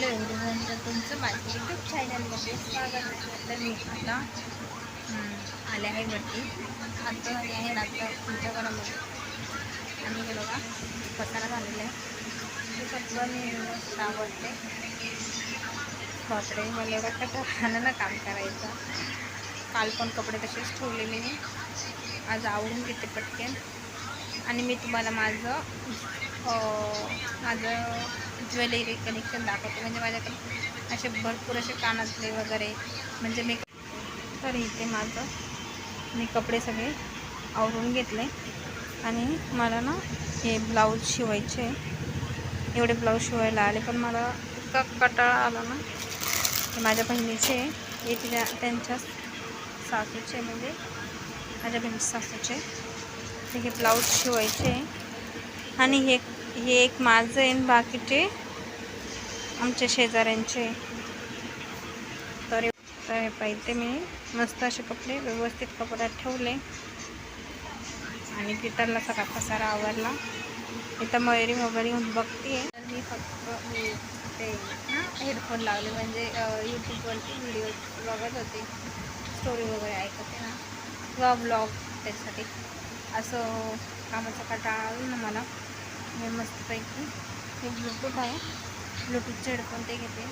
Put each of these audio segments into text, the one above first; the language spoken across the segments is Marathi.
हॅलो एव्हरीवन तर तुमचं माझ्या यूट्यूब चॅनलमध्ये स्वागत आहे. तर मी आता आले आहे वरती. आता आले आहे आता तुमच्या घरामध्ये. आणि हे बघा पसारा झालेला आहे. ते सगळं मी व्यवस्थित आवडते बापरे मला एवढा कटाळा आला ना काम करायचं. काल पण कपडे तसेच ठेवलेले मी. आज आवडून घेते पटकन. आणि मी तुम्हाला माझं हो, माझं ज्वेलरी कलेक्शन दाखवते. म्हणजे माझ्याकडे असे भरपूर असे कानातले वगैरे म्हणजे मी तर इथे माझं मी कपडे सगळे आवरून घेतले. आणि मला ना हे ब्लाऊज शिवायचे. एवढे ब्लाऊज शिवायला आले पण मला इतका कटाळा आला ना. हे माझ्या बहिणीचे हे तिच्या त्यांच्या सासूचे म्हणजे माझ्या बहिणीच्या सासूचे. तर हे ब्लाऊज शिवायचे आणि हे हे एक माझं आहे बाकीचे आमच्या शेजाऱ्यांचे तर हे- तर पाहिजे मी. मस्त असे कपडे व्यवस्थित कपड्यात ठेवले. आणि गिटारला सगळा पसारा आवडला इथं मयुरी वगैरे येऊन बघते. मी फक्त मी ते हेडफोन लावले. म्हणजे यूट्यूबवरती व्हिडिओ बघत होते. स्टोरी वगैरे ऐकत होते ना. किंवा ब्लॉग त्यासाठी असं कामाचा कंटाळा आला ना मला. मी मस्तपैकी. हे ब्लूटूथ आहे. ब्लूटूथचे हेडफोन ते घेते.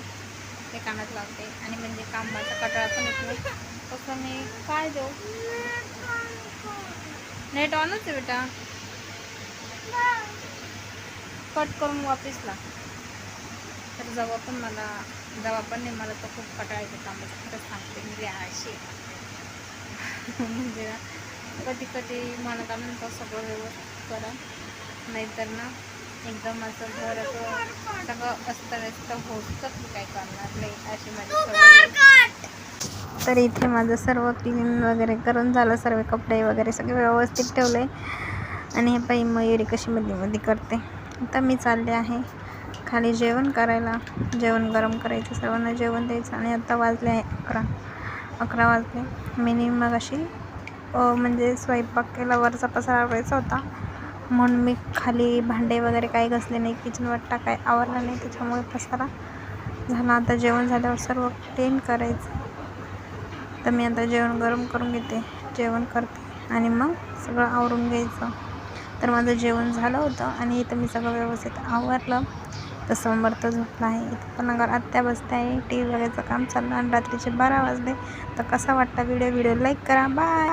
ते कानात लावते. आणि म्हणजे कामाचा कटाळा पण येतो. तसं मी काय देऊ? नेट ऑनच आहे बेटा. कट करून वापिसला तर जेव्हा पण मला जेव्हा पण नाही मला तर खूप कटाळा येतो कामाचं. खरंच सांगते म्हणजे अशी. म्हणजे कधी कधी म्हणत काय सगळं व्यवस्थित करा. नाहीतर ना एकदम असं घर असं सगळं अस्तव्यस्त होतच मी काय करणार नाही अशी माझी तर इथे माझं सर्व क्लीन वगैरे करून झालं. सर्व कपडे वगैरे सगळे व्यवस्थित ठेवले. आणि हे पाई मयुरी कशी मध्ये मध्ये करते. आता मी चालले आहे खाली जेवण करायला. जेवण गरम करायचं. सर्वांना जेवण द्यायचं. आणि आता वाजले आहे अकरा. अकरा वाजले. मी मग अशी म्हणजे स्वयंपाक केला वरचा पसारा आवरायचा होता. म्हणून मी खाली भांडे वगैरे काही घासले नाही किचन वाटता काय आवरला नाही त्याच्यामुळे पसारा झाला. आता जेवण झाल्यावर सर्व क्लीन करायचं. तर मी आता जेवण गरम करून घेते जेवण करते आणि मग सगळं आवरून घ्यायचं. तर माझं जेवण झालं होतं आणि इथं मी सगळं व्यवस्थित आवरलं. तर समर्थ झोपला आहे इथं पण अगर आत्या बसते आहे टी व्ही बघायचं काम चाललं आणि रात्रीचे बारा वाजले तर कसा वाटता व्हिडिओ व्हिडिओ लाईक करा. बाय